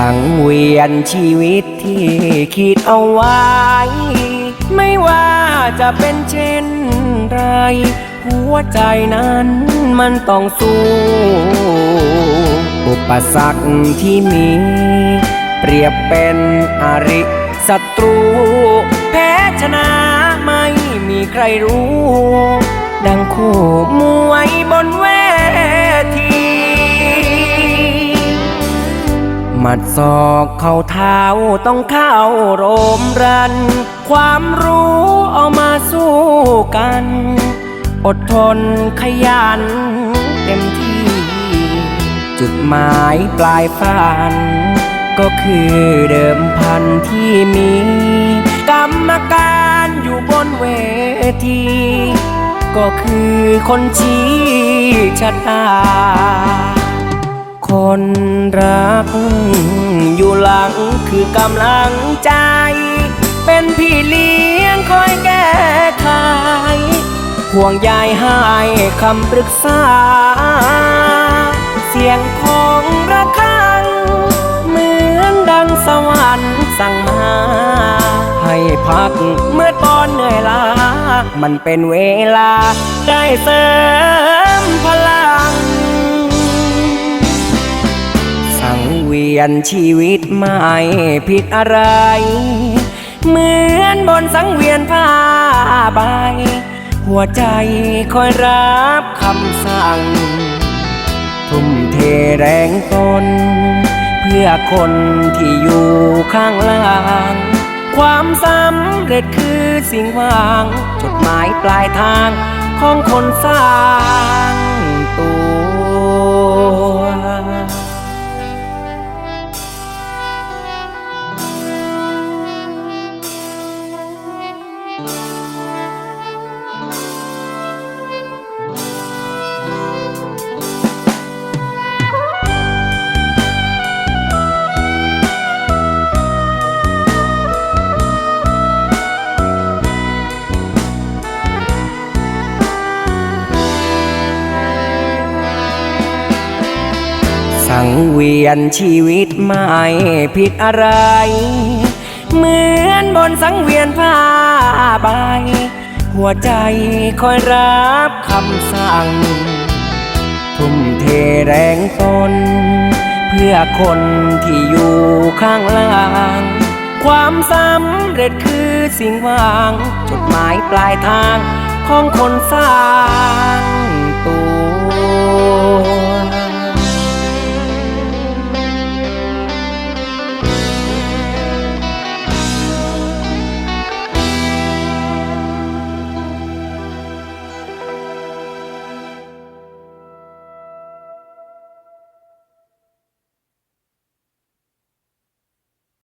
สังเวียนชีวิตที่คิดเอาไว้ ไม่ว่าจะเป็นเช่นไร หัวใจนั้นมันต้องสู้ อุปสรรคที่มี เปรียบเป็นอริศัตรู แพ้ชนะไม่มีใครรู้ ดังคู่มวยบนเว หมัดศอกเข้าเท้าต้องเข้าโรมรัน ความรู้เอามาสู้กัน อดทนขยันเต็มที่ จุดหมายปลายฝัน ก็คือเดิมพันที่มี กรรมการอยู่บนเวที ก็คือคนชี้ชะตา คนรัก อยู่หลังคือกำลังใจ เป็นพี่เลี้ยงคอยแก้ไขห่วงใยให้คำปรึกษา เสียงของระฆัง เหมือนดังสวรรค์สั่งมา ให้พักเมื่อตอนเหนื่อยล้า มันเป็นเวลาได้เสริมพลัง งเวียนชีวิตไม่ผิดอะไร เหมือนบนสังเวียนผ้าใบหัวใจคอยรับคำสั่ง ทุ่มเทแรงตน เพื่อคนที่อยู่ข้างล่าง ความสำเร็จคือสิ่งหว่างจดหมายปลายทางของคนสร้าง สังเวียนชีวิตไม่ผิดอะไร เหมือนบนสังเวียนผ้าใบหัวใจคอยรับคำสั่ง ทุ่มเทแรงตน เพื่อคนที่อยู่ข้างล่าง ความสำเร็จคือสิ่งหว่างจดหมายปลายทางของคนสร้าง